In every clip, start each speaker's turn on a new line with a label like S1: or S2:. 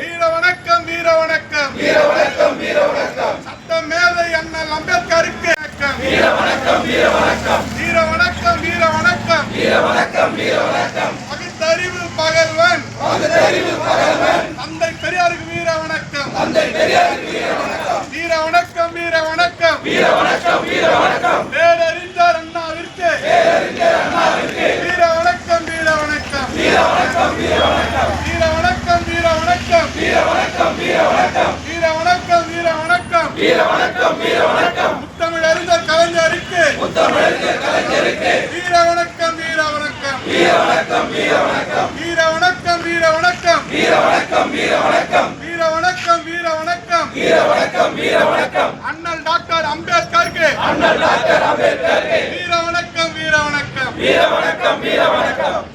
S1: வீர வணக்கம் வீர வணக்கம் வீர வணக்கம் வீர வணக்கம் சட்ட மேதை அண்ணல் அம்பேத்கருக்கு வீர வணக்கம். வீர வணக்கம் வீர வணக்கம் வீர வணக்கம் வீர வணக்கம் வீர வணக்கம் பகுத்தறிவு பகல்வன். பகுத்தறிவு பகல்வன். தந்தை பெரியாருக்கு வீர வணக்கம் தந்தை பெரியாருக்கு வீர வணக்கம் வீர வணக்கம் வீர வணக்கம் வீர வணக்கம் வீர வணக்கம் வணக்கம் வீர வணக்கம் வீர வணக்கம் வீர வணக்கம் வீர வணக்கம் வீர வணக்கம் வீர வணக்கம் வீர வணக்கம் வீர வணக்கம் வீர வணக்கம் முத்தமிழ் அறிஞர் கலைஞருக்கு வீர வணக்கம் வீர வணக்கம் வீர வணக்கம் வீர வணக்கம் வீர வணக்கம் வீர வணக்கம் வீர வணக்கம் வீர வணக்கம் வீர வணக்கம் வீர வணக்கம் வீர வணக்கம் வீர வணக்கம் அண்ணல் டாக்டர் அம்பேத்கருக்கு அண்ணல் டாக்டர் அம்பேத்கருக்கு வீர வணக்கம் வீர வணக்கம் வீர வணக்கம் வீர வணக்கம்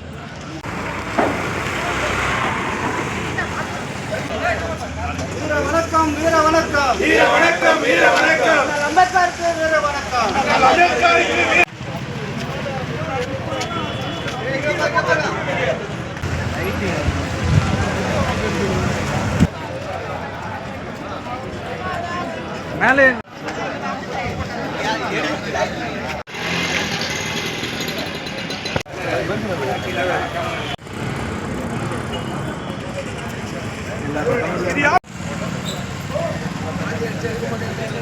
S2: வீர வணக்கம் வீர வணக்கம்
S1: வீர வணக்கம் வீர வணக்கம்.
S2: அம்பேத்கருக்கு வீர வணக்கம்
S1: அம்பேத்கருக்கு வீர
S2: மேலே. তোমাদেরকে